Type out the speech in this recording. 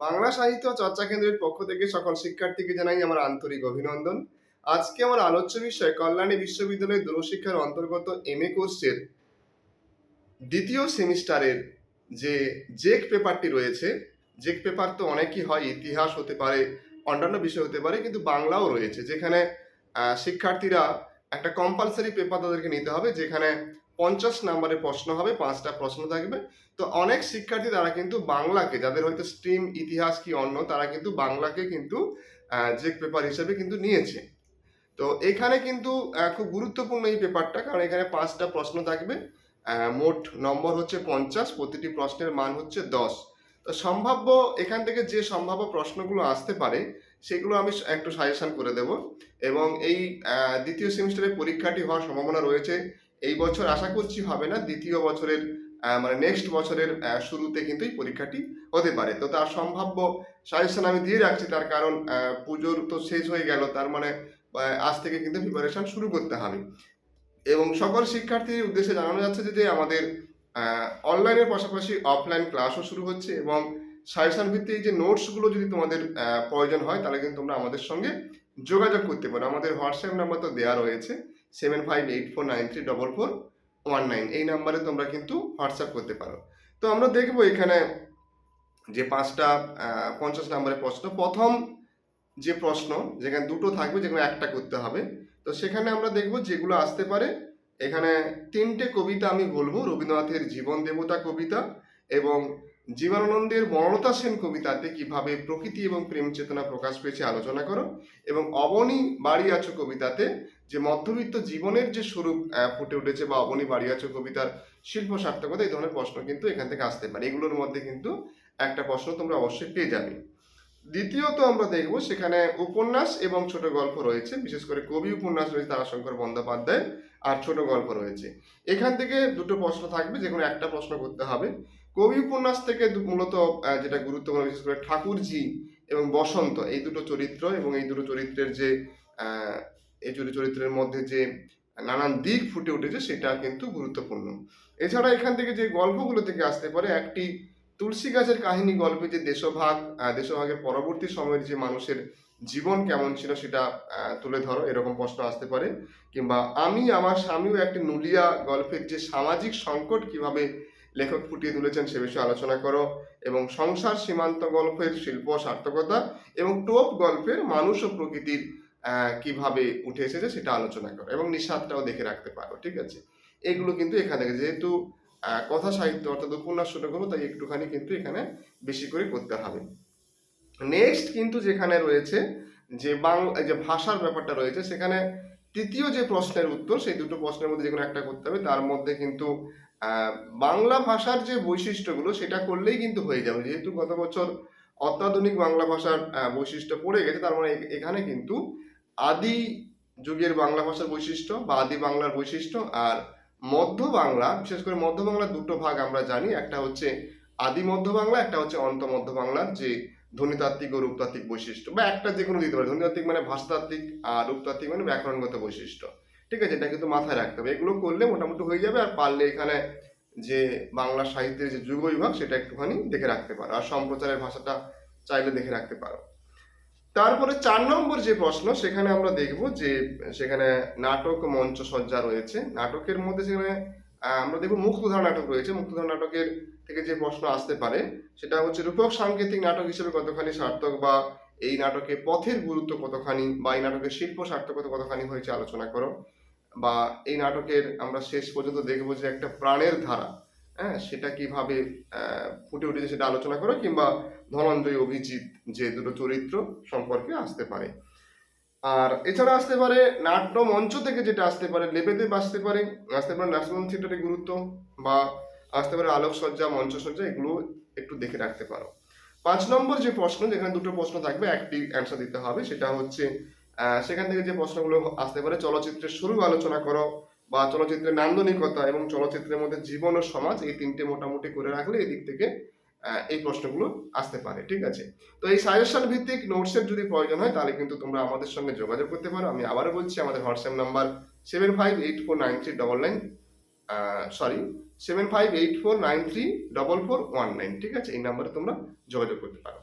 বাংলা সাহিত্য চর্চা কেন্দ্রের পক্ষ থেকে সকল শিক্ষার্থীকে জানাই আমার আন্তরিক অভিনন্দন। আজকে আমার আলোচ্য বিষয় কল্যাণী বিশ্ববিদ্যালয়ের দূরশিক্ষার অন্তর্গত এম এ কোর্সের দ্বিতীয় সেমিস্টারের যে জেক পেপারটি রয়েছে। জেক পেপার তো অনেকই হয়, ইতিহাস হতে পারে, অন্যান্য বিষয় হতে পারে, কিন্তু বাংলাও রয়েছে। যেখানে শিক্ষার্থীরা একটা কম্পালসারি পেপার তাদেরকে নিতে হবে, যেখানে পঞ্চাশ নম্বরের প্রশ্ন হবে, পাঁচটা প্রশ্ন থাকবে। তো অনেক শিক্ষার্থী তারা কিন্তু বাংলাকে, যাদের হয়তো স্ট্রিম, ইতিহাস কি অন্য, তারা কিন্তু বাংলাকে কিন্তু জেক পেপার হিসেবে কিন্তু নিয়েছে। তো এখানে কিন্তু খুব গুরুত্বপূর্ণ এই পেপারটা, কারণ এখানে পাঁচটা প্রশ্ন থাকবে। মোট নম্বর হচ্ছে পঞ্চাশ, প্রতিটি প্রশ্নের মান হচ্ছে দশ। তো সম্ভাব্য, এখান থেকে যে সম্ভাব্য প্রশ্নগুলো আসতে পারে, সেগুলো আমি একটু সাজেশন করে দেব। এবং এই দ্বিতীয় সেমিস্টারের পরীক্ষাটি হওয়ার সম্ভাবনা রয়েছে। এই বছর আশা করছি হবে না, দ্বিতীয় বছরের মানে নেক্সট বছরের শুরুতে কিন্তু এই পরীক্ষাটি হতে পারে। তো তার সম্ভাব্য সাজেশন আমি দিয়ে রাখছি, তার কারণ পুজোর তো শেষ হয়ে গেল, তার মানে আজ থেকে কিন্তু প্রিপারেশন শুরু করতে হবে। এবং সকল শিক্ষার্থীর উদ্দেশ্যে জানানো যাচ্ছে যে আমাদের অনলাইনের পাশাপাশি অফলাইন ক্লাসও শুরু হচ্ছে এবং সাজেশন ভিত্তিক যে নোটসগুলো যদি তোমাদের প্রয়োজন হয়, তাহলে কিন্তু তোমরা আমাদের সঙ্গে যোগাযোগ করতে পারো। আমাদের হোয়াটসঅ্যাপ নাম্বার তো দেওয়া রয়েছে। Seven five eight four nine three double four one nine এই নাম্বারে তোমরা কিন্তু হোয়াটসঅ্যাপ করতে পারো। তো আমরা দেখব এখানে যে পাঁচটা পঞ্চাশ নম্বরের প্রশ্ন। প্রথম যে প্রশ্ন, যেখানে দুটো থাকবে, যেখানে একটা করতে হবে। তো সেখানে আমরা দেখব যেগুলো আসতে পারে। এখানে তিনটে কবিতা আমি বলব। রবীন্দ্রনাথের জীবন দেবতা কবিতা এবং জীবনানন্দের বনলতা সেন কবিতাতে কীভাবে প্রকৃতি এবং প্রেম চেতনা প্রকাশ পেয়েছে আলোচনা করো। এবং অবনী বাড়ি আছো কবিতাতে যে মধ্যবিত্ত জীবনের যে স্বরূপ ফুটে উঠেছে বা অবনী আছো কবিতার শিল্প সার্থকতা, এই ধরনের প্রশ্ন কিন্তু এখান থেকে আসতে পারে। এগুলোর মধ্যে কিন্তু একটা প্রশ্ন তোমরা অবশ্যই পেয়ে যাবে। দ্বিতীয়ত আমরা দেখব সেখানে উপন্যাস এবং ছোট গল্প রয়েছে। বিশেষ করে কবি উপন্যাস রয়েছে, তারাশঙ্কর বন্দ্যোপাধ্যায় আর ছোট গল্প রয়েছে। এখান থেকে দুটো প্রশ্ন থাকবে, যে কোনো একটা প্রশ্ন করতে হবে। কবি উপন্যাস থেকে মূলত যেটা গুরুত্বপূর্ণ, বিশেষ করে ঠাকুরজি এবং বসন্ত, এই দুটো চরিত্র এবং এই দুটো চরিত্রের যে এই চরিত্রের মধ্যে যে নানান দিক ফুটে উঠেছে, সেটা কিন্তু গুরুত্বপূর্ণ। এছাড়া এখান থেকে যে গল্পগুলো থেকে আসতে পারে, একটি তুলসী গাছের কাহিনী গল্পে যে দেশভাগ দেশভাগের পরবর্তী সময়ের যে মানুষের জীবন কেমন ছিল সেটা তুলে ধরো, এরকম প্রশ্ন আসতে পারে। কিংবা আমি আমার স্বামীও একটি নুলিয়া গল্পের যে সামাজিক সংকট কীভাবে লেখক ফুটিয়ে তুলেছেন সে বিষয়ে আলোচনা করো এবং সংসার সীমান্ত গল্পের শিল্প সার্থকতা এবং টোপ গল্পের মানুষ ও প্রকৃতির কীভাবে উঠে এসেছে সেটা আলোচনা করো এবং নিঃস্বাদটাও দেখে রাখতে পারো, ঠিক আছে? এগুলো কিন্তু এখান যেহেতু কথা সাহিত্য অর্থাৎ উপন্যাস গল্প তাই একটুখানি কিন্তু এখানে বেশি করে করতে হবে। নেক্সট কিন্তু যেখানে রয়েছে, যে বাংলা যে ভাষার ব্যাপারটা রয়েছে, সেখানে তৃতীয় যে প্রশ্নের উত্তর, সেই দুটো প্রশ্নের মধ্যে যে একটা করতে হবে। তার মধ্যে কিন্তু বাংলা ভাষার যে বৈশিষ্ট্যগুলো, সেটা করলেই কিন্তু হয়ে যাবে। যেহেতু গত বছর অত্যাধুনিক বাংলা ভাষার বৈশিষ্ট্য পড়ে গেছে, তার মানে এখানে কিন্তু আদি যুগের বাংলা ভাষার বৈশিষ্ট্য বা আদি বাংলার বৈশিষ্ট্য আর মধ্য বাংলা, বিশেষ করে মধ্য বাংলার দুটো ভাগ আমরা জানি। একটা হচ্ছে আদি মধ্য বাংলা, একটা হচ্ছে অন্ত মধ্য বাংলার যে ধ্বনিতাত্ত্বিক ও রূপতাত্ত্বিক বৈশিষ্ট্য। বা একটা যে কোনো দিতে পারে। ধ্বনিতাত্ত্বিক মানে ভাষাতাত্ত্বিক আর রূপতাত্ত্বিক মানে ব্যাকরণগত বৈশিষ্ট্য। ঠিক আছে? এটা কিন্তু মাথায় রাখতে হবে। এগুলো করলে মোটামুটি হয়ে যাবে আর পারলে এখানে যে বাংলা সাহিত্যের যে যুগ বিভাগ, সেটা একটুখানি দেখে রাখতে পারো। আর সম্প্রচারের ভাষাটা চাইলে দেখে রাখতে পারো। তারপরে চার নম্বর যে প্রশ্ন, সেখানে আমরা দেখব যে সেখানে নাটক মঞ্চ সজ্জা রয়েছে। নাটকের মধ্যে সেখানে আমরা দেখব মুক্তধারা নাটক রয়েছে। মুক্তধারা নাটকের থেকে যে প্রশ্ন আসতে পারে, সেটা হচ্ছে রূপক সাংকেতিক নাটক হিসেবে কতখানি সার্থক বা এই নাটকে পথের গুরুত্ব কতখানি বা এই নাটকের শিল্প সার্থকতা কতখানি হয়েছে আলোচনা করো। বা এই নাটকের আমরা শেষ পর্যন্ত দেখব যে একটা প্রাণের ধারা। হ্যাঁ সেটা কীভাবে ফুটে উঠেছে সেটা আলোচনা করো কিংবা ধনঞ্জয় অভিজিৎ যে দুটো চরিত্র সম্পর্কে আসতে পারে। আর এছাড়া আসতে পারে নাট্য মঞ্চ থেকে যেটা আসতে পারে, লেবেদেব আসতে পারে আসতে পারে ন্যাশনাল থিয়েটারের গুরুত্ব বা আসতে পারে আলোকসজ্জা, মঞ্চসজ্জা, এগুলো একটু দেখে রাখতে পারো। পাঁচ নম্বর যে প্রশ্ন, যেখানে দুটো প্রশ্ন থাকবে, একটি অ্যান্সার দিতে হবে, সেটা হচ্ছে সেখান থেকে যে প্রশ্নগুলো আসতে পারে, চলচ্চিত্রের শুরু আলোচনা করো বা চলচ্চিত্রের নান্দনিকতা এবং চলচ্চিত্রের মধ্যে জীবন ও সমাজ এই তিনটে মোটামুটি করে রাখলে এদিক থেকে এই প্রশ্নগুলো আসতে পারে, ঠিক আছে? তো এই সাজেশন ভিত্তিক নোটসের যদি প্রয়োজন হয়, তাহলে কিন্তু তোমরা আমাদের সঙ্গে যোগাযোগ করতে পারো। আমি আবারও বলছি, আমাদের WhatsApp number seven five eight four nine three double nine sorry seven five eight four nine three double four one nine ঠিক আছে? এই নাম্বারে তোমরা যোগাযোগ করতে পারো।